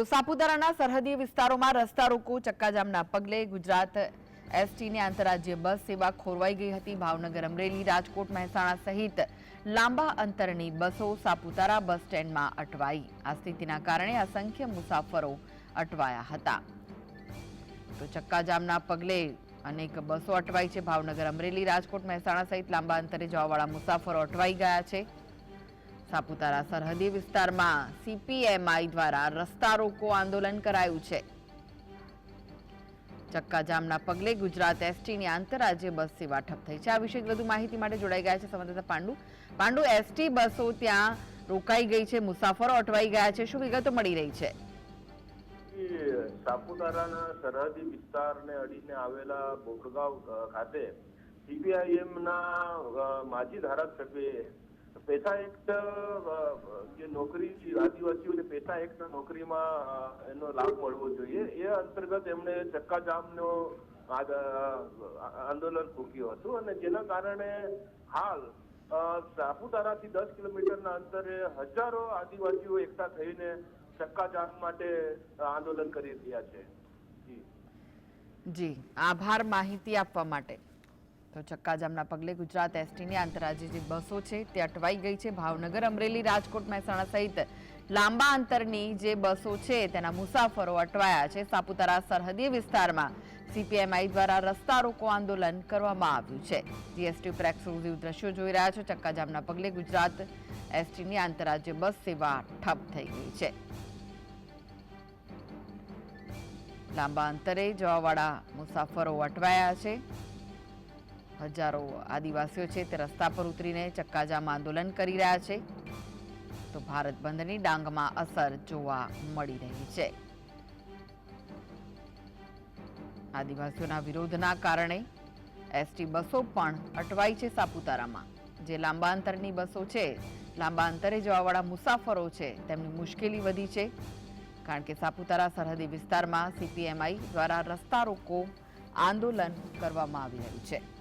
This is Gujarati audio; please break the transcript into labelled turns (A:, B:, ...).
A: તો સાપુતારાના સરહદી વિસ્તારોમાં રસ્તા રોકો ચક્કાજામના પગલે ગુજરાત એસટીની આંતરરાજ્ય બસ સેવા ખોરવાઈ ગઈ હતી. ભાવનગર, અમરેલી, રાજકોટ, મહેસાણા સહિત લાંબા અંતરની બસો સાપુતારા બસ સ્ટેન્ડમાં અટવાઈ. આ સ્થિતિના કારણે અસંખ્ય મુસાફરો અટવાયા હતા. તો ચક્કાજામના પગલે અનેક બસો અટવાઈ છે. ભાવનગર, અમરેલી, રાજકોટ, મહેસાણા સહિત લાંબા અંતરે જવાવાળા મુસાફરો અટવાઈ ગયા છે. સાપુતારા સરહદી વિસ્તારમાં સીપીએમઆઈ દ્વારા રસ્તા રોકો આંદોલન કરાયું છે. ચક્કાજામના પગલે ગુજરાત એસટીની આંતરરાજ્ય બસ સેવા ઠપ થઈ છે. આ વિશે વધુ માહિતી માટે જોડાઈ ગયા છે સંવાદદાતા પાંડુ. પાંડુ, એસટી બસો ત્યાં રોકાઈ ગઈ છે, મુસાફરો અટવાઈ ગયા છે. શું વિગતો મળી રહી છે?
B: સાપુતારાના સરહદી વિસ્તારને અડીને આવેલા બોરગાંવ ખાતે સીપીઆઈએમ ના માજી ધારાસભ્યએ પેસા એક્ટ જે નોકરી આદિવાસીઓને પેસા એક્ટ નોકરીમાં એનો લાભ મળવો જોઈએ. એ અંતર્ગત એમણે ચક્કાજામનો આંદોલન ફૂક્યું હતું અને જેના કારણે હાલ સાપુતારાથી દસ કિલોમીટરના અંતરે હજારો આદિવાસીઓ એકઠા થઈને ચક્કાજામ માટે આંદોલન કરી રહ્યા છે.
A: જી. આભાર માહિતી આપવા માટે. તો ચક્કાજામના પગલે ગુજરાત એસટીની આંતરરાજ્ય જે બસો છે તે અટવાઈ ગઈ છે. ભાવનગર, અમરેલી, રાજકોટ, મહેસાણા સહિત લાંબા અંતરની જે બસો છે તેના મુસાફરો અટવાયા છે. સાપુતારા સરહદી વિસ્તારમાં સીપીએમઆઈ દ્વારા રસ્તા રોકો આંદોલન કરવામાં આવ્યું છે. જીએસટી ઉપર એક્સક્લુઝિવ દ્રશ્યો જોઈ રહ્યા છો. ચક્કાજામના પગલે ગુજરાત એસટીની આંતરરાજ્ય બસ સેવા ઠપ થઈ ગઈ છે. લાંબા અંતરે જવાવાળા મુસાફરો અટવાયા છે. હજારો આદિવાસીઓ છે તે રસ્તા પર ઉતરીને ચક્કાજામ આંદોલન કરી રહ્યા છે. તો ભારત બંધની ડાંગમાં અસર જોવા મળી રહી છે. આદિવાસીઓના વિરોધના કારણે એસટી બસો પણ અટવાઈ છે સાપુતારામાં. જે લાંબા અંતરની બસો છે, લાંબા અંતરે જવાવાળા મુસાફરો છે, તેમની મુશ્કેલી વધી છે. કારણ કે સાપુતારા સરહદી વિસ્તારમાં સીપીએમઆઈ દ્વારા રસ્તા રોકો આંદોલન કરવામાં આવી રહ્યું છે.